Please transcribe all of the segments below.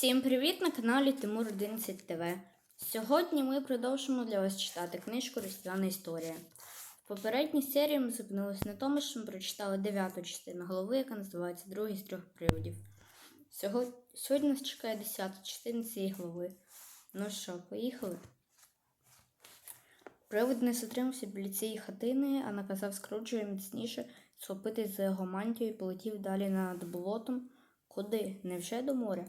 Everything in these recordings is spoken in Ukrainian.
Всім привіт на каналі Тимур 11 ТВ. Сьогодні ми продовжимо для вас читати книжку Різдвяна історія. В попередній серії ми зупинилися на тому, що ми прочитали дев'яту частину голови, яка називається Другий з трьох приводів. Сьогодні, сьогодні нас чекає десята частина цієї глави. Ну що, поїхали? Привид не затримався біля цієї хатини, а наказав Скруджу міцніше схопитись за його мантію і полетів далі над болотом. Куди? Невже до моря?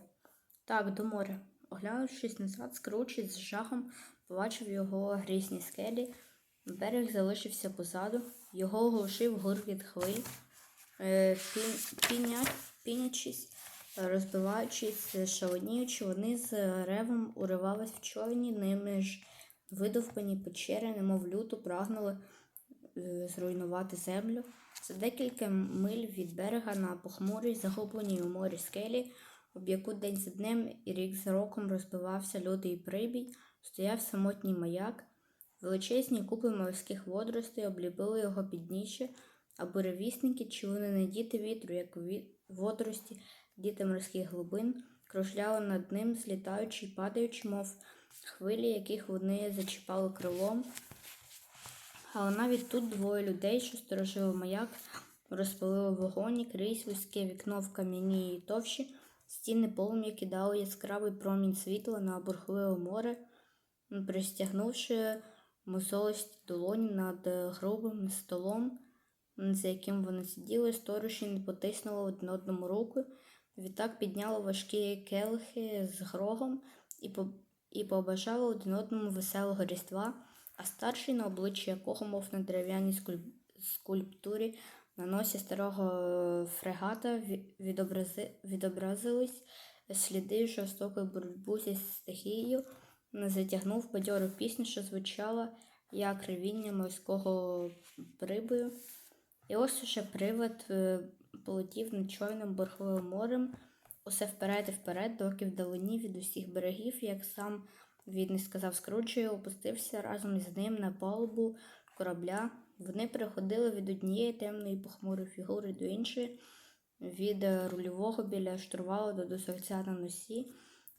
Так, до моря. Оглянувшись назад, Скруч з жахом побачив його грізні скелі. Берег залишився позаду, його оглушив гуркіт хвиль, Е, піня- пінячись, розбиваючись, шаленіючи, вони з ревом уривались в човні, ними ж видовпані печери, немов люто прагнули е, зруйнувати землю. За декілька миль від берега на похмурій, загубленій у морі скелі, об яку день за днем і рік за роком розбивався лютий прибій, стояв самотній маяк. Величезні купи морських водоростей обліпили його підніжжя, а буревісники, чи вони не діти вітру, як водорості, діти морських глибин, кружляли над ним, злітаючи й падаючи, мов хвилі, яких вони зачіпали крилом. Але навіть тут двоє людей, що сторожили маяк, розпалили вогонь крізь вузьке вікно в кам'яній товщі, стіни полум'я кидали яскравий промінь світла на бурхливе море, пристягнувши мозолисті долоні над е, грубим столом, за яким вони сиділи, сторожі не потиснули один одному руку. Відтак підняли важкі келихи з грогом і, по, і побажали один одному веселого різдва, а старший, на обличчі якого, мов на дерев'яній скульп- скульптурі, на носі старого е, фрегата відобрази, відобразились сліди жорстокої боротьби зі стихією, затягнув бадьору пісню, що звучала як ревіння морського прибою. І ось уже привид е, полетів над чорним бурхливим морем, усе вперед і вперед, доки вдалині від усіх берегів, як сам він не сказав Скруджею, опустився разом із ним на палубу корабля. Вони переходили від однієї темної похмурої фігури до іншої, від е, рульового біля штурвалу до дозорця на носі.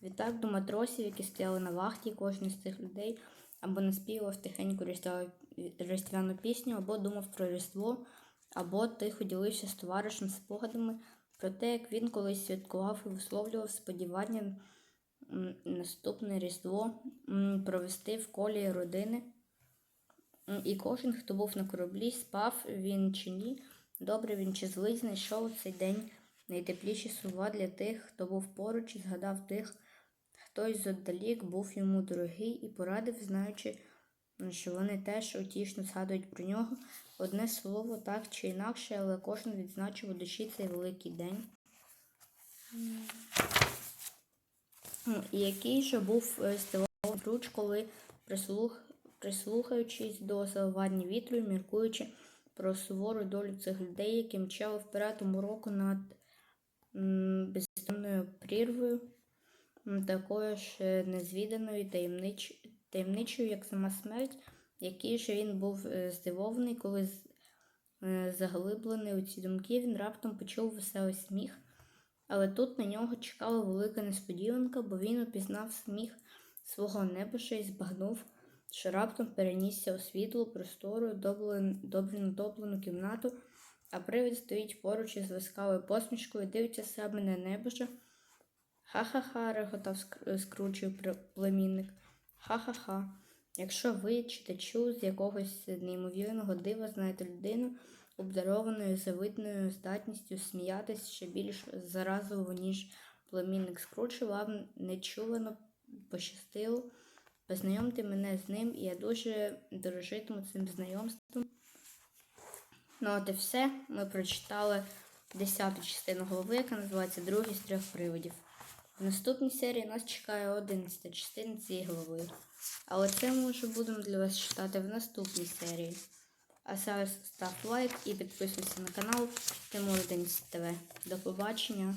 Відтак до матросів, які стояли на вахті, кожен з цих людей або наспівав тихеньку різдвяну пісню, або думав про Різдво, або тихо ділився з товаришем спогадами про те, як він колись святкував і висловлював сподівання наступне Різдво провести в колі родини. І кожен, хто був на кораблі, спав він чи ні, добре він чи злий, знайшов у цей день найтепліші слова для тих, хто був поруч і згадав тих, хтось зодалік був йому дорогий і порадив, знаючи, що вони теж утішно згадують про нього. Одне слово так чи інакше, але кожен відзначив у душі цей великий день. Який же був е, стиловий руч, коли прислух, прислухаючись до заливання вітру і міркуючи про сувору долю цих людей, які мчали вперед у мороку над бездомною прірвою, такою ж е, незвіданою таємнич, таємничою, як сама смерть, який же він був е, здивований, коли е, заглиблений у ці думки, він раптом почув веселий сміх. Але тут на нього чекала велика несподіванка, бо він упізнав сміх свого небоша і збагнув, що раптом перенісся у світлу, простору, добре надоблену кімнату, а привид стоїть поруч із ласкавою посмішкою, дивиться себе на небожа. Ха-ха-ха, реготав скручив племінник. Ха-ха-ха. Якщо ви, читачу, з якогось неймовірного дива знаєте людину, обдарованою завидною здатністю сміятись ще більш заразово, ніж племінник Скручу, вам нечувано пощастило. Познайомте мене з ним, і я дуже дорожитиму цим знайомством. Ну, от і все. Ми прочитали 10 частину голови, яка називається Другий з трьох приводів. В наступній серії нас чекає 11 частина цієї голови. Але це ми вже будемо для вас читати в наступній серії. А зараз став лайк і підписуйся на канал Тимур Денис ТВ. До побачення!